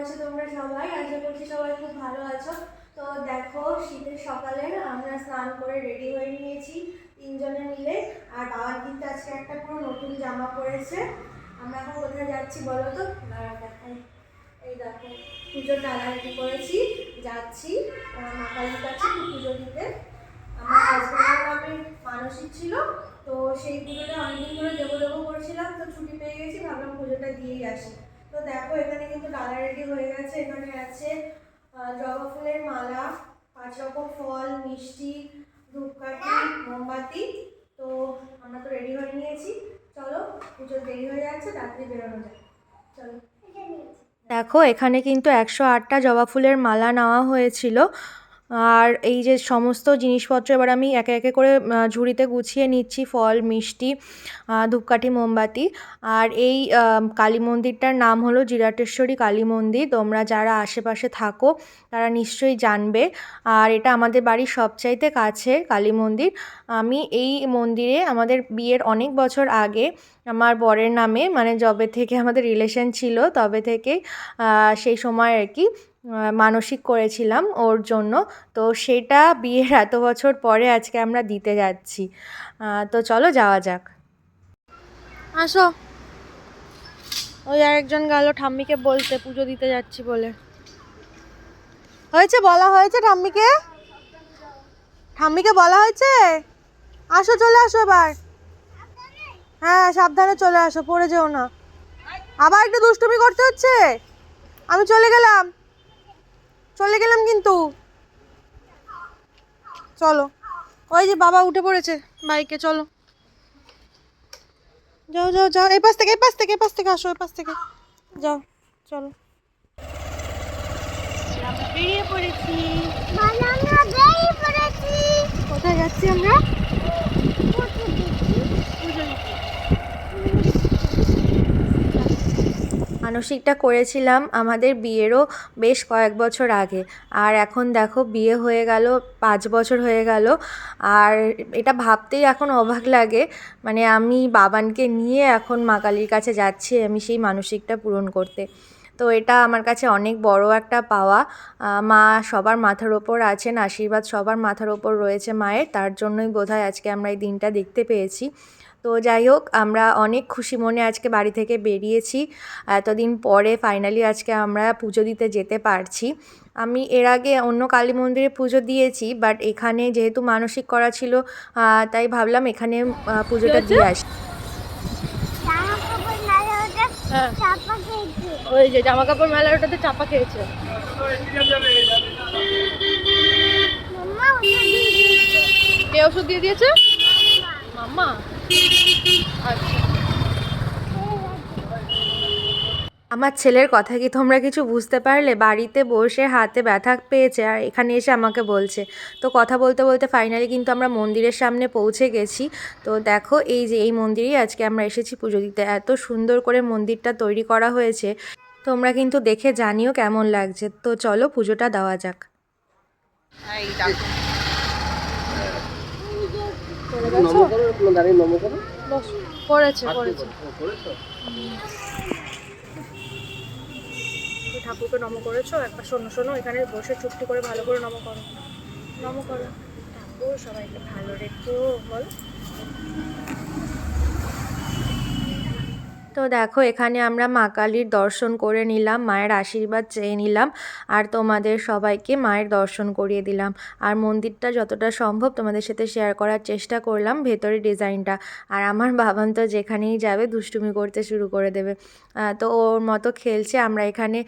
আছো তোমরা সবাই আশা করছি সবাই খুব ভালো আছো। তো দেখো শীতের সকালে আমরা স্নান করে রেডি হয়ে নিয়েছি তিনজনে মিলে। আর বাবার কিন্তু আজকে একটা পুরো নতুন জামা পরেছে। আমরা এখন কোথায় যাচ্ছি বলো তো? দেখাই। এই দেখো পুজোর রেডি করেছি যাচ্ছি। আহ, মা কালীর কাছে পুজো দিতে। আমার হাজব্যান্ডের নামে মানসিক ছিল তো সেই পুজোটা অনেকদিন ধরে দেবো দেবো করেছিলাম তো ছুটি পেয়ে গেছি ভাবলাম পুজোটা দিয়েই আসি। তো দেখো, এখানে কিন্তু ডালা রেডি হয়ে গেছে। এখানে আছে জবা ফুলের মালা, পাঁচ রকম ফল, মিষ্টি, ধূপকাঠি, মোমবাতি। তো আমরা তো রেডি হয়ে নিয়েছি। চলো, পুজো দেরি হয়ে যাচ্ছে, তাড়াতাড়ি বেরোনো যায় চলো। দেখো, এখানে কিন্তু একশো আটটা জবা ফুলের মালা নেওয়া হয়েছিল। আর এই যে সমস্ত জিনিসপত্র এবার আমি একে একে করে ঝুড়িতে গুছিয়ে নিচ্ছি, ফল, মিষ্টি ধূপকাঠি, মোমবাতি। আর এই কালী মন্দিরটার নাম হলো জিরাটেশ্বরী কালী মন্দির। তোমরা যারা আশেপাশে থাকো, তারা নিশ্চয়ই জানবে। আর এটা আমাদের বাড়ির সবচাইতে কাছে কালী মন্দির। আমি এই মন্দিরে আমাদের বিয়ের অনেক বছর আগে আমার বরের নামে মানে যবে থেকে আমাদের রিলেশন ছিল, তবে থেকে সেই সময় আর কি মানসিক করেছিলাম ওর জন্য। তো সেটা বিয়ের এত বছর পরে আজকে আমরা দিতে যাচ্ছি। তো চলো যাওয়া যাক। আসো। ওই আরেকজন গেল ঠাম্মিকে বলতে পুজো দিতে যাচ্ছি বলে। হয়েছে বলা হয়েছে ঠাম্মিকে? ঠাম্মিকে বলা হয়েছে? আসো চলে আসো এবার। হ্যাঁ সাবধানে চলে আসো পড়ে যেও না। আবার একটু দুষ্টুমি করতে হচ্ছে? আমি চলে গেলাম। চলে গেলাম কিন্তু। চলো। ওই যে বাবা উঠে পড়েছে বাইকে, চলো। যাও যাও যাও। এই পাশ থেকে, এই পাশ থেকে, এই পাশ থেকে আসো, এই পাশ থেকে। যাও, চলো। বেরিয়ে পড়েছি কোথায় যাচ্ছি আমরা পুজো দিতে মানসিকটা করেছিলাম আমাদের বিয়েরও বেশ কয়েক বছর আগে। আর এখন দেখো, বিয়ে হয়ে গেল, পাঁচ বছর হয়ে গেল। আর এটা ভাবতেই এখন অবাক লাগে মানে আমি বাবানকে নিয়ে এখন মা কালীর কাছে যাচ্ছি আমি সেই মানসিকটা পূরণ করতে। তো এটা আমার কাছে অনেক বড় একটা পাওয়া। মা সবার মাথার ওপর আছেন, আশীর্বাদ সবার মাথার ওপর রয়েছে মায়ের, তার জন্যই বোধহয় আজকে আমরা এই দিনটা দেখতে পেয়েছি। তো যাই হোক আমরা অনেক খুশি মনে আজকে বাড়ি থেকে বেরিয়েছি। এতদিন পরে ফাইনালি আজকে আমরা পুজো দিতে যেতে পারছি। আমি এর আগে অন্য কালী মন্দিরে পুজো দিয়েছি বাট এখানে যেহেতু মানসিক করা ছিল তাই ভাবলাম এখানে পুজোটা দিয়ে আসি। হ্যাঁ। ওই যে জামা কাপড় মেলার ওটাতে চাপা খেয়েছে। কে ওষুধ দিয়ে দিয়েছে? আমার ছেলের কথা কি তোমরা কিছু বুঝতে পারলে? বাড়িতে বসে হাতে ব্যথা পেয়েছে আর এখানে এসে আমাকে বলছে। তো কথা বলতে বলতে ফাইনালি কিন্তু আমরা মন্দিরের সামনে পৌঁছে গেছি। তো দেখো এই যে এই মন্দিরেই আজকে আমরা এসেছি পুজো দিতে। এত সুন্দর করে মন্দিরটা তৈরি করা হয়েছে। তোমরা কিন্তু দেখে জানিও কেমন লাগছে। তো চলো পুজোটা দেওয়া যাক। করেছে করেছে ঠাকুরকে নম করেছ, একবার শোনো শোনো, এখানে বসে চুপটি করে ভালো করে নম করো। নম করো। ঠাকুর, সবাইকে ভালো রেখো, বল। তো দেখো, এখানে আমরা মা কালীর দর্শন করে নিলাম, মায়ের আশীর্বাদ চেয়ে নিলাম, আর তোমাদের সবাইকে মায়ের দর্শন করিয়ে দিলাম। আর মন্দিরটা যতটা সম্ভব তোমাদের সাথে শেয়ার করার চেষ্টা করলাম ভেতরের ডিজাইনটা। আর আমার বাবান তো যেখানেই যাবে দুষ্টুমি করতে শুরু করে দেবে। তো ওর মতো খেলছে, আমরা এখানে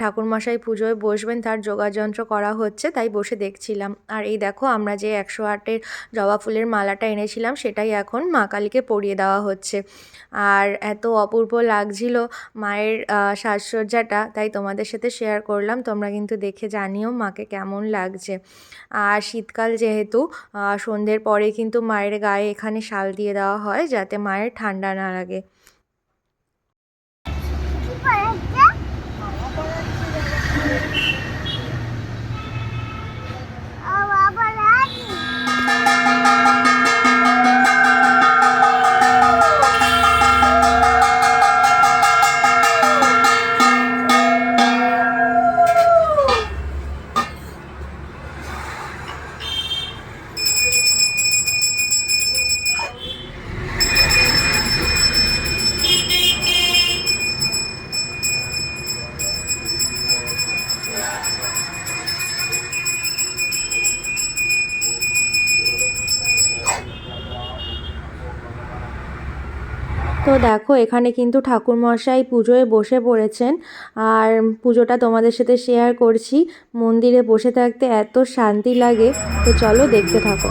ঠাকুরমশাই পুজোয় বসবেন, তার যোগাযন্ত্র করা হচ্ছে, তাই বসে দেখছিলাম। আর এই দেখো, আমরা যে একশো আটের জবা ফুলের মালাটা এনেছিলাম, সেটাই এখন মা কালীকে পরিয়ে দেওয়া হচ্ছে। আর এত অপূর্ব লাগছিল মায়ের সাজসজ্জাটা, তাই তোমাদের সাথে শেয়ার করলাম। তোমরা কিন্তু দেখে জানিও মাকে কেমন লাগছে। আর শীতকাল যেহেতু সন্ধ্যের পরে কিন্তু মায়ের গায়ে এখানে শাল দিয়ে দেওয়া হয় যাতে মায়ের ঠান্ডা না লাগে। তো দেখো, এখানে কিন্তু ঠাকুরমশাই পুজোয় বসে পড়েছেন। আর পুজোটা তোমাদের সাথে শেয়ার করছি। মন্দিরে বসে থাকতে এত শান্তি লাগে, তো চলো দেখতে থাকো।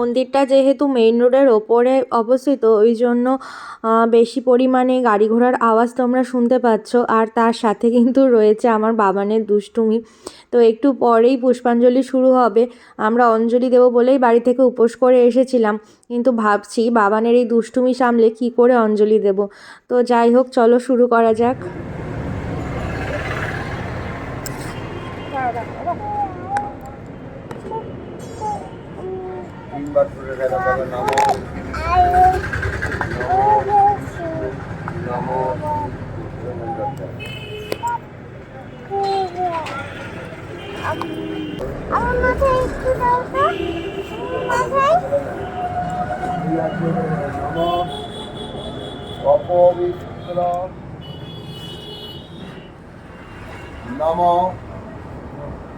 মন্দিরটা যেহেতু মেইন রোডের ওপরে অবস্থিত ওই জন্য বেশি পরিমাণে গাড়ি ঘোড়ার আওয়াজ তোমরা শুনতে পাচ্ছ। আর তার সাথে কিন্তু রয়েছে আমার বাবানের দুষ্টুমি। তো একটু পরেই পুষ্পাঞ্জলি শুরু হবে। আমরা অঞ্জলি দেবো বলেই বাড়ি থেকে উপোস করে এসেছিলাম। কিন্তু ভাবছি বাবানের এই দুষ্টুমি সামলে কি করে অঞ্জলি দেব। তো যাই হোক, চলো শুরু করা যাক। তিনবার করে দেখা যাবে নম। নম। নম।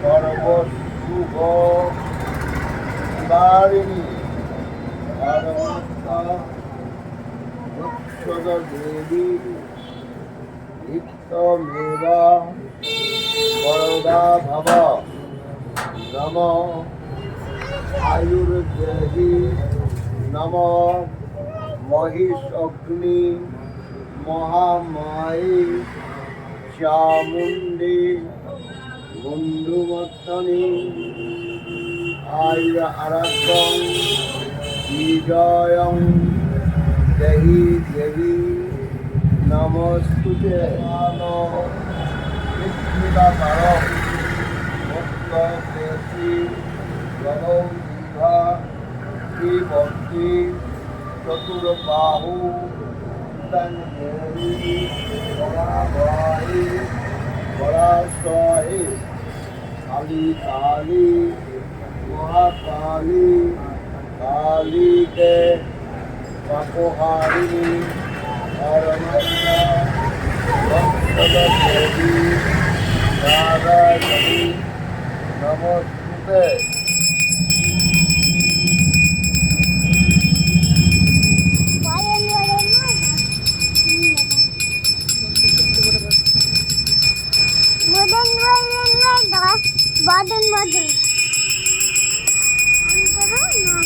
সর্বশুভ উৎসদ দেবী নিত্যমেব বরদা ভব নম আয়ুর্দেহি নম মহিষ অগ্নি মহামায়ী চামুণ্ডী মুন্ডুমত্তনি আয়ুর আরাধ্যং, বিজয়ং, দেহি দেবী নমস্তুতে আলো বিস্মিতাকার মুক্ত দেশি গদৌ দীঘা শ্রীবর্তী চতুর্বাহু তং দেবী বরাবরী পরাশয়ে কালী কালী মহাকালী কালীকে পাপহারিণী হরমন্না দেবী রাধাজনী নমস্তুতে বলেন বলেন আমি বলব না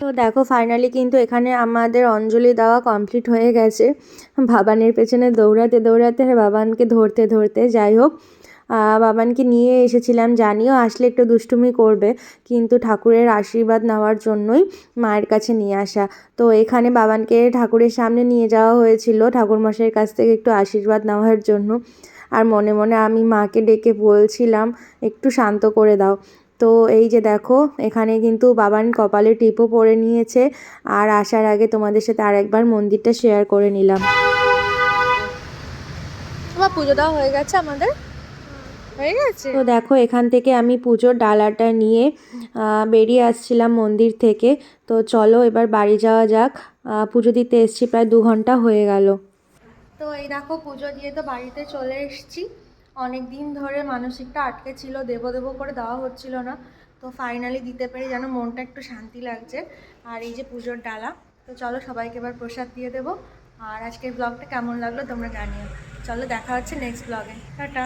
তো দেখো ফাইনালি কিন্তু এখানে আমাদের অঞ্জলি দেওয়া কমপ্লিট হয়ে গেছে। বাবানের পেছনে দৌড়াতে দৌড়াতে বাবানকে ধরতে ধরতে যাই হোক বাবানকে নিয়ে এসেছিলাম। জানিও, আসলে একটু দুষ্টুমি করবে, কিন্তু ঠাকুরের আশীর্বাদ নেওয়ার জন্যই মায়ের কাছে নিয়ে আসা। তো এখানে বাবানকে ঠাকুরের সামনে নিয়ে যাওয়া হয়েছিল ঠাকুরমশাইয়ের কাছ থেকে একটু আশীর্বাদ নেওয়ার জন্য। আর মনে মনে আমি মাকে ডেকে বলছিলাম, একটু শান্ত করে দাও। তো এই যে দেখো, এখানে কিন্তু বাবান কপালে টিপও পরে নিয়েছে। আর আসার আগে তোমাদের সাথে আরেকবার মন্দিরটা শেয়ার করে নিলাম। পুজো দেওয়া হয়ে গেছে আমাদের? হয়ে গেছে? তো দেখো এখান থেকে আমি পুজোর ডালাটা নিয়ে বেরিয়ে আসছিলাম মন্দির থেকে। তো চলো এবার বাড়ি যাওয়া যাক। পুজো দিতে এসছি প্রায় দু ঘণ্টা হয়ে গেল। তো এই দেখো পুজো দিয়ে তো বাড়িতে চলে এসেছি। অনেক দিন ধরে মানসিকটা আটকে ছিল দেবো দেবো করে দেওয়া হচ্ছিল না। তো ফাইনালি দিতে পেরে যেন মনটা একটু শান্তি লাগছে। আর এই যে পুজোর ডালা তো চলো সবাইকে এবার প্রসাদ দিয়ে দেবো। আর আজকের ব্লগটা কেমন লাগল তোমরা জানিও। চলো দেখা হচ্ছে নেক্সট ব্লগে টাটা।